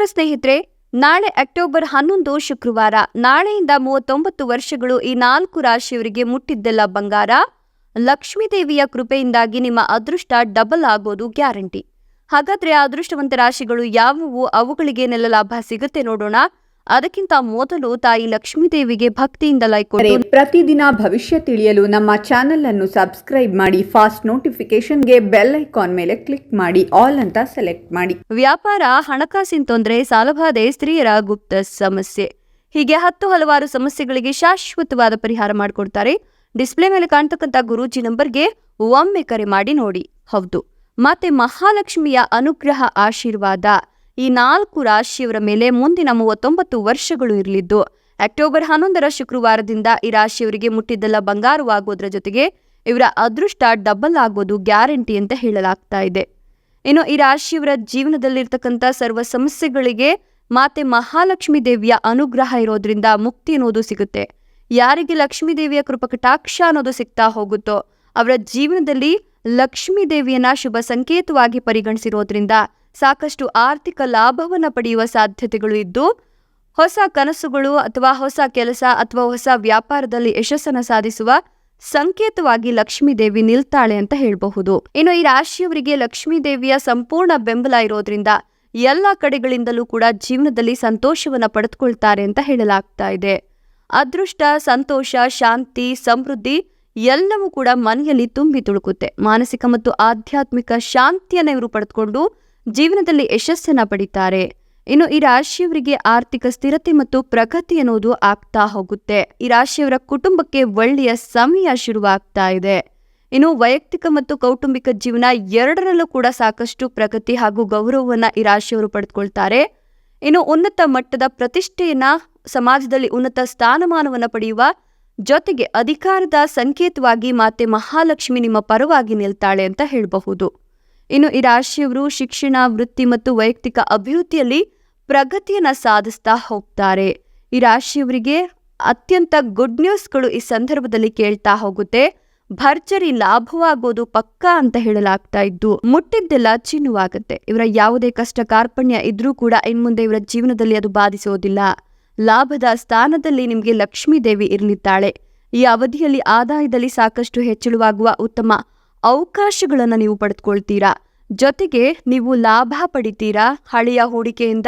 ನಮಸ್ಕಾರ ಸ್ನೇಹಿತರೆ, ನಾಳೆ ಅಕ್ಟೋಬರ್ ಹನ್ನೊಂದು ಶುಕ್ರವಾರ, ನಾಳೆಯಿಂದ ಮೂವತ್ತೊಂಬತ್ತು ವರ್ಷಗಳು ಈ ನಾಲ್ಕು ರಾಶಿಯವರಿಗೆ ಮುಟ್ಟಿದ್ದೆಲ್ಲ ಬಂಗಾರ. ಲಕ್ಷ್ಮೀದೇವಿಯ ಕೃಪೆಯಿಂದಾಗಿ ನಿಮ್ಮ ಅದೃಷ್ಟ ಡಬಲ್ ಆಗೋದು ಗ್ಯಾರಂಟಿ. ಹಾಗಾದ್ರೆ ಅದೃಷ್ಟವಂತ ರಾಶಿಗಳು ಯಾವುವು? ಅವುಗಳಿಗೇನೆಲ್ಲ ಲಾಭ ಸಿಗುತ್ತೆ ನೋಡೋಣ. ಅದಕ್ಕಿಂತ ಮೊದಲು ತಾಯಿ ಲಕ್ಷ್ಮೀದೇವಿಗೆ ಭಕ್ತಿಯಿಂದ ಲೈಕ್ ಪ್ರತಿದಿನ ಭವಿಷ್ಯ ತಿಳಿಯಲು ನಮ್ಮ ಚಾನೆಲ್ ಅನ್ನು ಸಬ್ಸ್ಕ್ರೈಬ್ ಮಾಡಿ ಫಾಸ್ಟ್ ನೋಟಿಫಿಕೇಶನ್ಗೆ ಬೆಲ್ ಐಕಾನ್ ಮೇಲೆ ಕ್ಲಿಕ್ ಮಾಡಿ ಆಲ್ ಅಂತ ಸೆಲೆಕ್ಟ್ ಮಾಡಿ. ವ್ಯಾಪಾರ ಹಣಕಾಸಿನ ತೊಂದರೆ ಸಾಲಬಾಧೆ ಸ್ತ್ರೀಯರ ಗುಪ್ತ ಸಮಸ್ಯೆ. ಹೀಗೆ ಹತ್ತು ಹಲವಾರು ಸಮಸ್ಯೆಗಳಿಗೆ ಶಾಶ್ವತವಾದ ಪರಿಹಾರ ಮಾಡಿಕೊಡ್ತಾರೆ. ಡಿಸ್ಪ್ಲೇ ಮೇಲೆ ಕಾಣ್ತಕ್ಕಂಥ ಗುರೂಜಿ ನಂಬರ್ಗೆ ಒಮ್ಮೆ ಕರೆ ಮಾಡಿ ನೋಡಿ. ಹೌದು. ಮತ್ತೆ ಮಹಾಲಕ್ಷ್ಮಿಯ ಅನುಗ್ರಹ ಆಶೀರ್ವಾದ. ಈ ನಾಲ್ಕು ರಾಶಿಯವರ ಮೇಲೆ ಮುಂದಿನ ಮೂವತ್ತೊಂಬತ್ತು ವರ್ಷಗಳು ಇರಲಿದ್ದು, ಅಕ್ಟೋಬರ್ ಹನ್ನೊಂದರ ಶುಕ್ರವಾರದಿಂದ ಈ ರಾಶಿಯವರಿಗೆ ಮುಟ್ಟಿದ್ದೆಲ್ಲ ಬಂಗಾರವಾಗೋದ್ರ ಜೊತೆಗೆ ಇವರ ಅದೃಷ್ಟ ಡಬಲ್ ಆಗೋದು ಗ್ಯಾರಂಟಿ ಅಂತ ಹೇಳಲಾಗ್ತಾ ಇದೆ. ಇನ್ನು ಈ ರಾಶಿಯವರ ಜೀವನದಲ್ಲಿರ್ತಕ್ಕಂಥ ಸರ್ವ ಸಮಸ್ಯೆಗಳಿಗೆ ಮಾತೆ ಮಹಾಲಕ್ಷ್ಮಿ ದೇವಿಯ ಅನುಗ್ರಹ ಇರೋದ್ರಿಂದ ಮುಕ್ತಿ ಅನ್ನೋದು ಸಿಗುತ್ತೆ. ಯಾರಿಗೆ ಲಕ್ಷ್ಮೀ ದೇವಿಯ ಕೃಪಕಟಾಕ್ಷ ಅನ್ನೋದು ಸಿಗ್ತಾ ಹೋಗುತ್ತೋ, ಅವರ ಜೀವನದಲ್ಲಿ ಲಕ್ಷ್ಮೀ ದೇವಿಯನ್ನ ಶುಭ ಸಂಕೇತವಾಗಿ ಪರಿಗಣಿಸಿರೋದ್ರಿಂದ ಸಾಕಷ್ಟು ಆರ್ಥಿಕ ಲಾಭವನ್ನು ಪಡೆಯುವ ಸಾಧ್ಯತೆಗಳು ಇದ್ದು, ಹೊಸ ಕನಸುಗಳು ಅಥವಾ ಹೊಸ ಕೆಲಸ ಅಥವಾ ಹೊಸ ವ್ಯಾಪಾರದಲ್ಲಿ ಯಶಸ್ಸನ್ನು ಸಾಧಿಸುವ ಸಂಕೇತವಾಗಿ ಲಕ್ಷ್ಮೀ ದೇವಿ ನಿಲ್ತಾಳೆ ಅಂತ ಹೇಳಬಹುದು. ಇನ್ನು ಈ ರಾಶಿಯವರಿಗೆ ಲಕ್ಷ್ಮೀ ದೇವಿಯ ಸಂಪೂರ್ಣ ಬೆಂಬಲ ಇರೋದ್ರಿಂದ ಎಲ್ಲ ಕಡೆಗಳಿಂದಲೂ ಕೂಡ ಜೀವನದಲ್ಲಿ ಸಂತೋಷವನ್ನ ಪಡೆದುಕೊಳ್ತಾರೆ ಅಂತ ಹೇಳಲಾಗ್ತಾ ಇದೆ. ಅದೃಷ್ಟ, ಸಂತೋಷ, ಶಾಂತಿ, ಸಮೃದ್ಧಿ ಎಲ್ಲವೂ ಕೂಡ ಮನೆಯಲ್ಲಿ ತುಂಬಿ ತುಳುಕುತ್ತೆ. ಮಾನಸಿಕ ಮತ್ತು ಆಧ್ಯಾತ್ಮಿಕ ಶಾಂತಿಯನ್ನು ಇವರು ಪಡೆದುಕೊಂಡು ಜೀವನದಲ್ಲಿ ಯಶಸ್ಸನ್ನ ಪಡಿತಾರೆ. ಇನ್ನು ಈ ರಾಶಿಯವರಿಗೆ ಆರ್ಥಿಕ ಸ್ಥಿರತೆ ಮತ್ತು ಪ್ರಗತಿ ಅನ್ನೋದು ಆಗ್ತಾ ಹೋಗುತ್ತೆ. ಈ ರಾಶಿಯವರ ಕುಟುಂಬಕ್ಕೆ ಒಳ್ಳೆಯ ಸಮಯ ಶುರುವಾಗ್ತಾ ಇದೆ. ಇನ್ನು ವೈಯಕ್ತಿಕ ಮತ್ತು ಕೌಟುಂಬಿಕ ಜೀವನ ಎರಡರಲ್ಲೂ ಕೂಡ ಸಾಕಷ್ಟು ಪ್ರಗತಿ ಹಾಗೂ ಗೌರವವನ್ನ ಈ ರಾಶಿಯವರು ಪಡೆದುಕೊಳ್ತಾರೆ. ಇನ್ನು ಉನ್ನತ ಮಟ್ಟದ ಪ್ರತಿಷ್ಠೆಯನ್ನ ಸಮಾಜದಲ್ಲಿ ಉನ್ನತ ಸ್ಥಾನಮಾನವನ್ನು ಪಡೆಯುವ ಜೊತೆಗೆ ಅಧಿಕಾರದ ಸಂಕೇತವಾಗಿ ಮಾತೆ ಮಹಾಲಕ್ಷ್ಮಿ ನಿಮ್ಮ ಪರವಾಗಿ ನಿಲ್ತಾಳೆ ಅಂತ ಹೇಳಬಹುದು. ಇನ್ನು ಈ ರಾಶಿಯವರು ಶಿಕ್ಷಣ, ವೃತ್ತಿ ಮತ್ತು ವೈಯಕ್ತಿಕ ಅಭಿವೃದ್ಧಿಯಲ್ಲಿ ಪ್ರಗತಿಯನ್ನ ಸಾಧಿಸ್ತಾ ಹೋಗ್ತಾರೆ. ಈ ರಾಶಿಯವರಿಗೆ ಅತ್ಯಂತ ಗುಡ್ ನ್ಯೂಸ್ಗಳು ಈ ಸಂದರ್ಭದಲ್ಲಿ ಕೇಳ್ತಾ ಹೋಗುತ್ತೆ. ಭರ್ಜರಿ ಲಾಭವಾಗೋದು ಪಕ್ಕಾ ಅಂತ ಹೇಳಲಾಗ್ತಾ ಇದ್ದು, ಮುಟ್ಟಿದ್ದೆಲ್ಲ ಚಿನ್ನುವಾಗುತ್ತೆ. ಇವರ ಯಾವುದೇ ಕಷ್ಟ ಕಾರ್ಪಣ್ಯ ಇದ್ರೂ ಕೂಡ ಇನ್ಮುಂದೆ ಇವರ ಜೀವನದಲ್ಲಿ ಅದು ಬಾಧಿಸೋದಿಲ್ಲ. ಲಾಭದ ಸ್ಥಾನದಲ್ಲಿ ನಿಮಗೆ ಲಕ್ಷ್ಮೀ ದೇವಿ ಇರಲಿದ್ದಾಳೆ. ಈ ಅವಧಿಯಲ್ಲಿ ಆದಾಯದಲ್ಲಿ ಸಾಕಷ್ಟು ಹೆಚ್ಚಳವಾಗುವ ಉತ್ತಮ ಅವಕಾಶಗಳನ್ನು ನೀವು ಪಡೆದುಕೊಳ್ತೀರಾ? ಜೊತೆಗೆ ನೀವು ಲಾಭ ಪಡಿತೀರಾ? ಹಳೆಯ ಹೂಡಿಕೆಯಿಂದ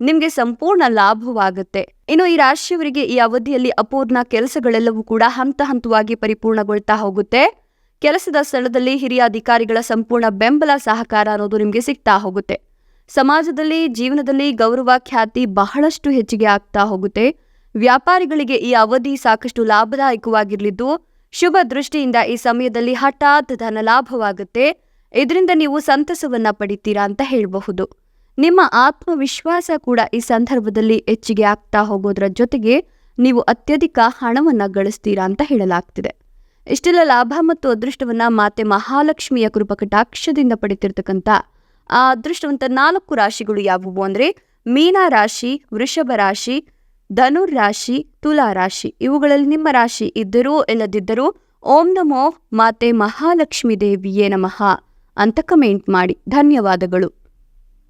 ನಿಮಗೆ ಸಂಪೂರ್ಣ ಲಾಭವಾಗುತ್ತೆ. ಇನ್ನು ಈ ರಾಶಿಯವರಿಗೆ ಈ ಅವಧಿಯಲ್ಲಿ ಅಪೂರ್ಣ ಕೆಲಸಗಳೆಲ್ಲವೂ ಕೂಡ ಹಂತ ಹಂತವಾಗಿ ಪರಿಪೂರ್ಣಗೊಳ್ತಾ ಹೋಗುತ್ತೆ. ಕೆಲಸದ ಸ್ಥಳದಲ್ಲಿ ಹಿರಿಯ ಅಧಿಕಾರಿಗಳ ಸಂಪೂರ್ಣ ಬೆಂಬಲ ಸಹಕಾರ ಅನ್ನೋದು ನಿಮಗೆ ಸಿಗ್ತಾ ಹೋಗುತ್ತೆ. ಸಮಾಜದಲ್ಲಿ, ಜೀವನದಲ್ಲಿ ಗೌರವ ಖ್ಯಾತಿ ಬಹಳಷ್ಟು ಹೆಚ್ಚಿಗೆ ಆಗ್ತಾ ಹೋಗುತ್ತೆ. ವ್ಯಾಪಾರಿಗಳಿಗೆ ಈ ಅವಧಿ ಸಾಕಷ್ಟು ಲಾಭದಾಯಕವಾಗಿರಲಿದ್ದು ಶುಭ ದೃಷ್ಟಿಯಿಂದ ಈ ಸಮಯದಲ್ಲಿ ಹಠಾತ್ ಧನ ಲಾಭವಾಗುತ್ತೆ. ಇದರಿಂದ ನೀವು ಸಂತಸವನ್ನ ಪಡಿತೀರಾ ಅಂತ ಹೇಳಬಹುದು. ನಿಮ್ಮ ಆತ್ಮವಿಶ್ವಾಸ ಕೂಡ ಈ ಸಂದರ್ಭದಲ್ಲಿ ಹೆಚ್ಚಿಗೆ ಆಗ್ತಾ ಹೋಗೋದ್ರ ಜೊತೆಗೆ ನೀವು ಅತ್ಯಧಿಕ ಹಣವನ್ನ ಗಳಿಸ್ತೀರಾ ಅಂತ ಹೇಳಲಾಗ್ತಿದೆ. ಇಷ್ಟೆಲ್ಲ ಲಾಭ ಮತ್ತು ಅದೃಷ್ಟವನ್ನ ಮಾತೆ ಮಹಾಲಕ್ಷ್ಮಿಯ ಕೃಪಕಟಾಕ್ಷದಿಂದ ಪಡಿತಿರ್ತಕ್ಕಂಥ ಆ ಅದೃಷ್ಟವಂತ ನಾಲ್ಕು ರಾಶಿಗಳು ಯಾವುವು ಅಂದ್ರೆ ಮೀನ ರಾಶಿ ವೃಷಭ ರಾಶಿ ಧನುರ್ ರಾಶಿ, ತುಲಾ ರಾಶಿ, ಇವುಗಳಲ್ಲಿ ನಿಮ್ಮ ರಾಶಿ ಇದ್ದರೂ ಇಲ್ಲದಿದ್ದರೂ ಓಂ ನಮೋ ಮಾತೆ ಮಹಾಲಕ್ಷ್ಮೀ ದೇವಿಯೇ ನಮಃ ಅಂತ ಕಮೆಂಟ್ ಮಾಡಿ. ಧನ್ಯವಾದಗಳು.